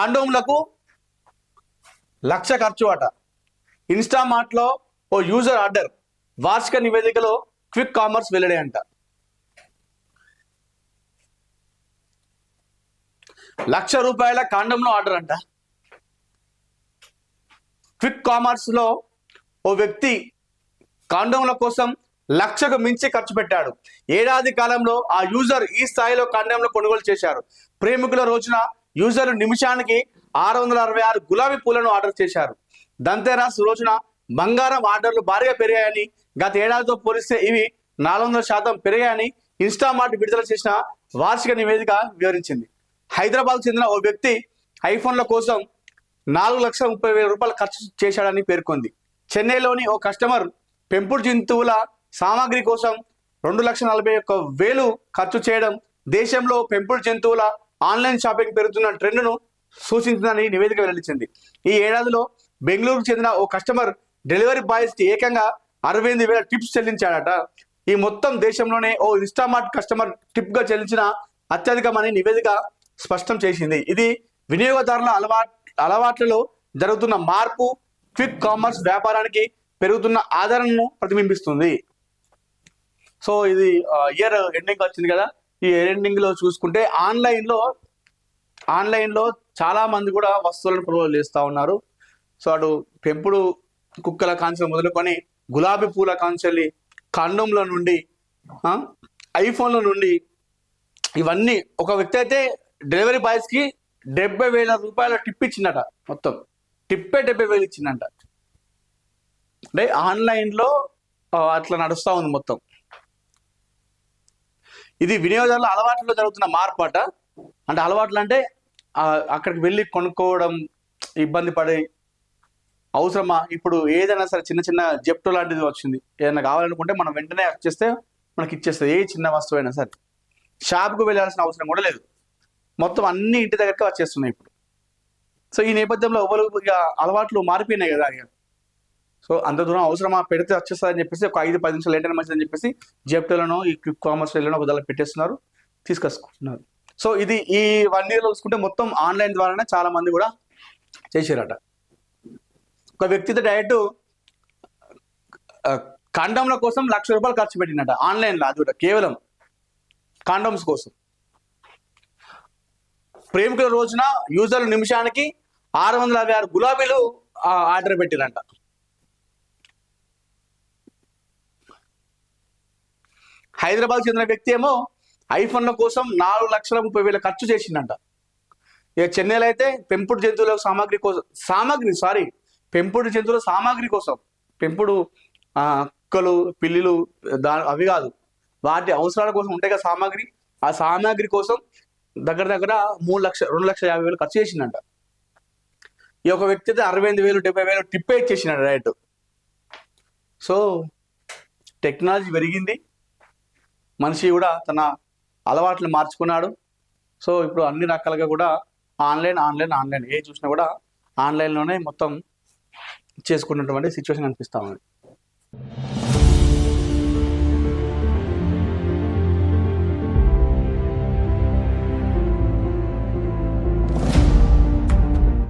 కాండోమ్లకు లక్ష ఖర్చు అట. ఇన్స్టామార్ట్లో ఓ user order వార్షిక నివేదికలో క్విక్ కామర్స్ వెల్లడే అంట. లక్ష రూపాయల కాండంలో ఆర్డర్ అంట. క్విక్ కామర్స్లో ఓ వ్యక్తి కాండంల కోసం లక్షకు మించి ఖర్చు పెట్టాడు. ఏడాది కాలంలో ఆ యూజర్ ఈ స్థాయిలో కాండంలో కొనుగోలు చేశారు. ప్రేమికుల రోజున యూజర్ నిమిషానికి ఆరు వందల అరవై ఆరు గులాబీ పూలను ఆర్డర్ చేశారు. దంతేరాస్ రోజున బంగారం ఆర్డర్లు భారీగా పెరిగాయని గత ఏడాదితో పోలిస్తే ఇవి నాలుగు వందల శాతం పెరిగాయని ఇన్స్టామార్ట్ విడుదల చేసిన వార్షిక నివేదిక వివరించింది. హైదరాబాద్ చెందిన ఓ వ్యక్తి ఐఫోన్ల కోసం నాలుగు లక్షల ముప్పై వేల రూపాయలు ఖర్చు చేశాడని పేర్కొంది. చెన్నైలోని ఓ కస్టమర్ పెంపుడు జంతువుల సామాగ్రి కోసం రెండు లక్షల నలభై ఒక్క వేలు ఖర్చు చేయడం దేశంలో పెంపుడు జంతువుల ఆన్లైన్ షాపింగ్ పెరుగుతున్న ట్రెండ్ను సూచించిందని నివేదిక వెల్లడించింది. ఈ ఏడాదిలో బెంగళూరుకు చెందిన ఓ కస్టమర్ డెలివరీ బాయ్స్కి ఏకంగా అరవై ఎనిమిది వేల టిప్స్ చెల్లించాడట. ఈ మొత్తం దేశంలోనే ఓ ఇన్స్టామార్ట్ కస్టమర్ టిప్గా చెల్లించిన అత్యధికమని నివేదిక స్పష్టం చేసింది. ఇది వినియోగదారుల అలవాట్ అలవాట్లలో జరుగుతున్న మార్పు క్విక్ కామర్స్ వ్యాపారానికి పెరుగుతున్న ఆదరణను ప్రతిబింబిస్తుంది. సో ఇది ఇయర్ ఎండింగ్ వచ్చింది కదా? ఈ ఎండింగ్లో చూసుకుంటే ఆన్లైన్లో ఆన్లైన్లో చాలా మంది కూడా వస్తువులను కొనుగోలు చేస్తూ ఉన్నారు. సో అటు పెంపుడు కుక్కల కాంచెలు మొదలుకొని గులాబీ పూల కాంచెల్లి కండంల నుండి ఐఫోన్ల నుండి ఇవన్నీ ఒక వ్యక్తి అయితే డెలివరీ బాయ్స్కి డెబ్బై వేల రూపాయల టిప్ ఇచ్చిందట మొత్తం. టిప్పే డెబ్బై వేలు ఇచ్చిందంట. అంటే ఆన్లైన్లో అట్లా నడుస్తా ఉంది మొత్తం. ఇది వినియోగదారుల అలవాట్లలో జరుగుతున్న మార్పు అట అంటే అలవాట్లు అంటే అక్కడికి వెళ్ళి కొనుక్కోవడం ఇబ్బంది పడి అవసరమా? ఇప్పుడు ఏదైనా సరే చిన్న చిన్న జెప్టో లాంటిది వచ్చింది. ఏదైనా కావాలనుకుంటే మనం వెంటనే చేస్తే మనకి ఇచ్చేస్తుంది. ఏ చిన్న వస్తువు అయినా సరే. షాప్కు వెళ్ళాల్సిన అవసరం కూడా లేదు. మొత్తం అన్ని ఇంటి దగ్గరికి వచ్చేస్తున్నాయి ఇప్పుడు. సో ఈ నేపథ్యంలో ఎవరు ఇక అలవాట్లు మారిపోయినాయి కదా సో అంత దూరం అవసరమా? పెడితే వచ్చేస్తుందని చెప్పేసి ఒక ఐదు పది నిమిషాలు లేట్ అయినా మంచిదని చెప్పేసి జెప్టోలను ఈ క్విక్ కామర్స్ వెళ్ళిన ఒక దాని పెట్టేస్తున్నారు తీసుకొచ్చుకుంటున్నారు సో ఇది ఈ వన్ ఇయర్లో చూసుకుంటే మొత్తం ఆన్లైన్ ద్వారానే చాలా మంది కూడా చేసారట ఒక వ్యక్తితో డైరెక్ట్ కాండంల కోసం లక్ష రూపాయలు ఖర్చు పెట్టినట ఆన్లైన్లో అది కూడా కేవలం కాండమ్స్ కోసం. ప్రేమికుల రోజున యూజర్లు నిమిషానికి ఆరు వందల యాభై ఆరు గులాబీలు ఆర్డర్ పెట్టిరంట. హైదరాబాద్ చెందిన వ్యక్తి ఏమో ఐఫోన్ల కోసం నాలుగు లక్షల ముప్పై వేల ఖర్చు చేసిందంట ఇక చెన్నైలో అయితే పెంపుడు జంతువుల సామాగ్రి కోసం సామాగ్రి సారీ పెంపుడు జంతువుల సామాగ్రి కోసం పెంపుడు కుక్కలు పిల్లులు దా అవి కాదు. వాటి అవసరాల కోసం ఉంటాయి కదా సామాగ్రి. ఆ సామాగ్రి కోసం దగ్గర దగ్గర మూడు లక్ష రెండు లక్షల యాభై వేలు ఖర్చు చేసిందంట ఈ ఒక వ్యక్తి అయితే అరవై ఎనిమిది వేలు డెబ్బై వేలు టిప్పే ఇచ్చేసినాడు డైరెక్ట్. సో టెక్నాలజీ పెరిగింది. మనిషి కూడా తన అలవాట్లు మార్చుకున్నాడు. సో ఇప్పుడు అన్ని రకాలుగా కూడా ఆన్లైన్ ఆన్లైన్ ఆన్లైన్. ఏ చూసినా కూడా ఆన్లైన్లోనే మొత్తం చేసుకున్నటువంటి సిచ్యువేషన్ అనిపిస్తా ఉంది.